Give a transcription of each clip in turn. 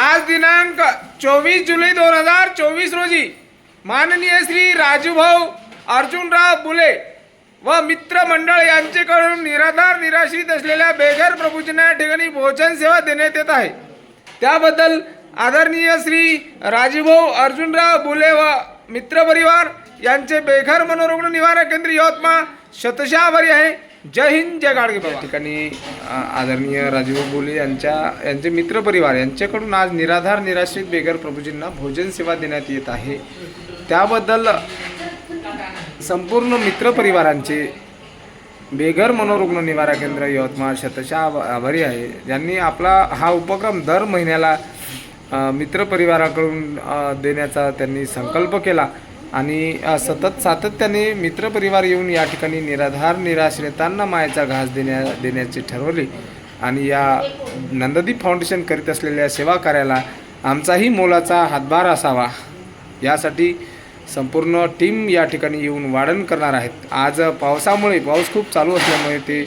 आज दिनांक चोवीस जुलै दोन हजार चोवीस रोजी माननीय श्री राजूभाऊ अर्जुनराव बुले व मित्रमंडळ यांचेकडून निराधार निराश्रित असलेल्या बेघर प्रभूजींना या ठिकाणी भोजन सेवा देण्यात येत आहे. त्याबद्दल आदरणीय श्री राजूभाऊ अर्जुनराव बुले व मित्रपरिवार यांचे बेघर मनोरुग्ण निवारण केंद्र यवतमाळ शतशः आहे. जय हिंद जय गाडगे या ठिकाणी आदरणीय राजीव बोले यांच्या यांचे मित्रपरिवार यांच्याकडून आज निराधार निराश्रित बेघर प्रभूजींना भोजन सेवा देण्यात येत आहे. त्याबद्दल संपूर्ण मित्रपरिवारांचे बेघर मनोरुग्ण निवारा केंद्र यवतमाळ शतशा आभारी आहे. ज्यांनी आपला हा उपक्रम दर महिन्याला मित्र मित्रपरिवाराकडून देण्याचा त्यांनी संकल्प केला. आणि सतत सातत्याने मित्रपरिवार येऊन या ठिकाणी निराधार निराश्रितांना मायेचा घास देण्या देण्याचे ठरवले. आणि या नंददीप फाउंडेशन करीत असलेल्या सेवा कार्याला आमचाही मोलाचा हातभार असावा. यासाठी संपूर्ण टीम या ठिकाणी येऊन वाढण करणार आहेत. आज पावसामुळे पाऊस खूप चालू असल्यामुळे ते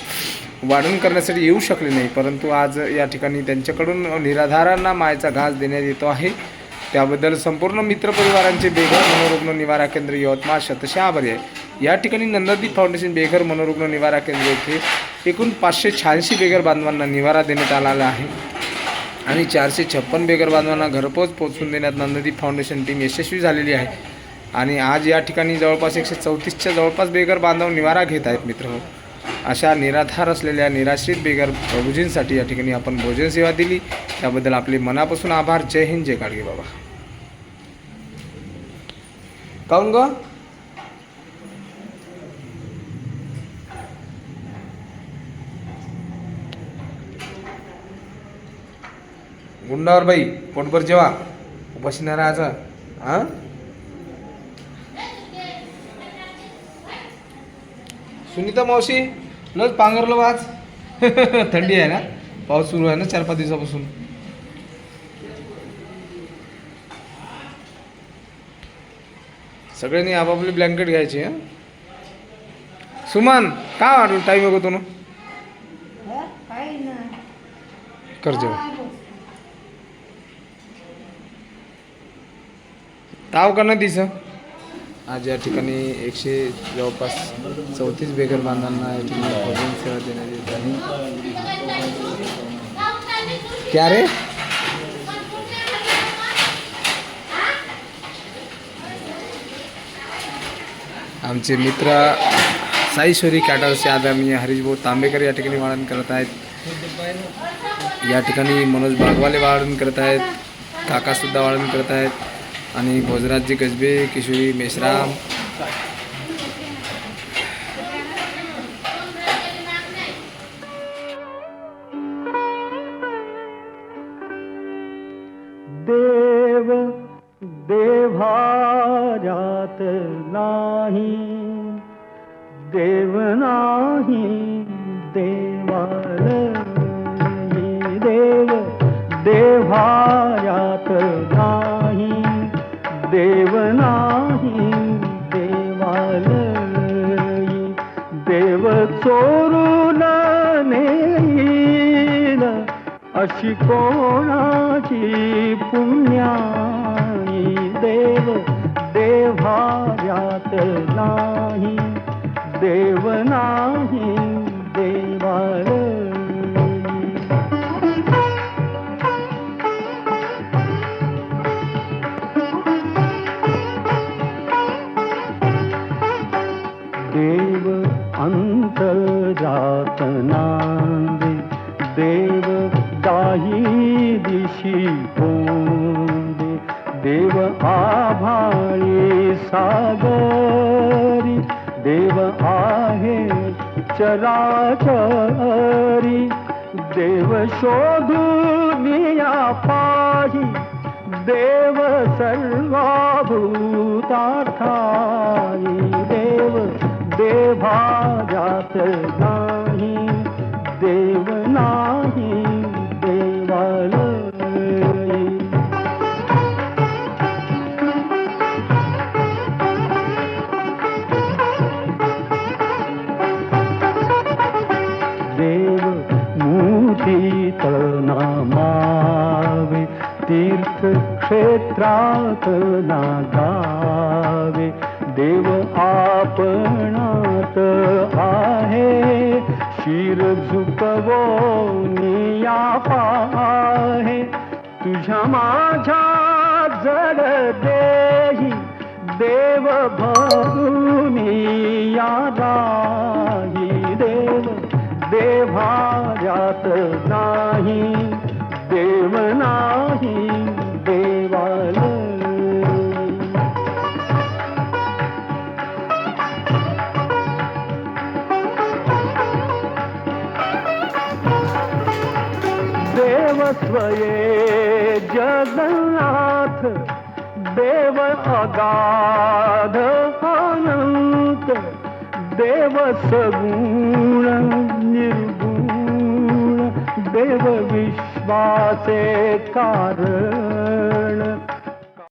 वाढण करण्यासाठी येऊ शकले नाही. परंतु आज या ठिकाणी त्यांच्याकडून निराधारांना मायेचा घास देण्यात येतो आहे. त्याबद्दल संपूर्ण मित्रपरिवारांचे बेघर मनोरुग्ण निवारा केंद्र यवतमाळ शतशे आभारी आहे. या ठिकाणी नंदादीप फाउंडेशन बेघर मनोरुग्ण निवारा केंद्र येथे एकूण पाचशे शहाऐंशी बेघर बांधवांना निवारा देण्यात आलेला आहे. आणि चारशे छप्पन बेघर बांधवांना घरपोच पोचवून देण्यात नंददीप फाउंडेशन टीम यशस्वी झालेली आहे. आणि आज या ठिकाणी जवळपास एकशे चौतीसच्या जवळपास बेघर बांधव निवारा घेत आहेत मित्र हो. अशा निराधार असलेल्या निराश्रित बेघर प्रभूजींसाठी या ठिकाणी आपण भोजन सेवा दिली. त्याबद्दल आपले मनापासून आभार. जय हिंद जय गाडगे बाबा. काऊन ग? गुंडावर बाई पोटभर जेवा? उपाशी नाही राहायचं. हा? सुनीता मावशी लस पांघरलो वाच थंडी आहे ना? पाऊस सुरू आहे ना चार पाच दिवसापासून. सगळ्यांनी आपापली ब्लँकेट घ्यायची हा? सुमन काय वाटलं टाईम बघतो ना. कर जेवण. ताव का ना दिसं आज या ठिकाणी एकशे जवळपास चौतीस बेघर बांधवांना या ठिकाणी सेवा देण्यात येत आहे. क्या रे? आमचे मित्र साईश्वरी कॅटर्सचे आदरणीय हरीशभाऊ तांबेकर या ठिकाणी वाढण करत आहेत. या ठिकाणी मनोज बागवाले वाढण करत आहेत काकासुद्धा वाढण करत आहेत आणि भोजराजजी गजबे किशोरी मेश्राम. देव देव्हाऱ्यात नाही देव नाही देवाल देव देव्हाऱ्यात नाही देव नाही देवाल देव चोरून नेईल अशी कोणाची पुण्या देव्हाऱ्यात नाही देव नाही देवाल देव अंतर्जात नांदे देव दाही दिशी पोंदे देव आभाळी सागरी देव आहे चराचरी। देव शोधून या पाही देव सर्वभूतार्थाई देव देभाजात देव मुठीत नामावे तीर्थक्षेत्रात नागावे देव आपणात आहे शिर झुकवो निया पाहे तुझ्या माझ्या जड देही देव भरुनी या देवा जात नाही देव नाही देवाल. देव स्वये जगन्नाथ देव अगाध अनंत देव सगुण देव विश्वासे कारण.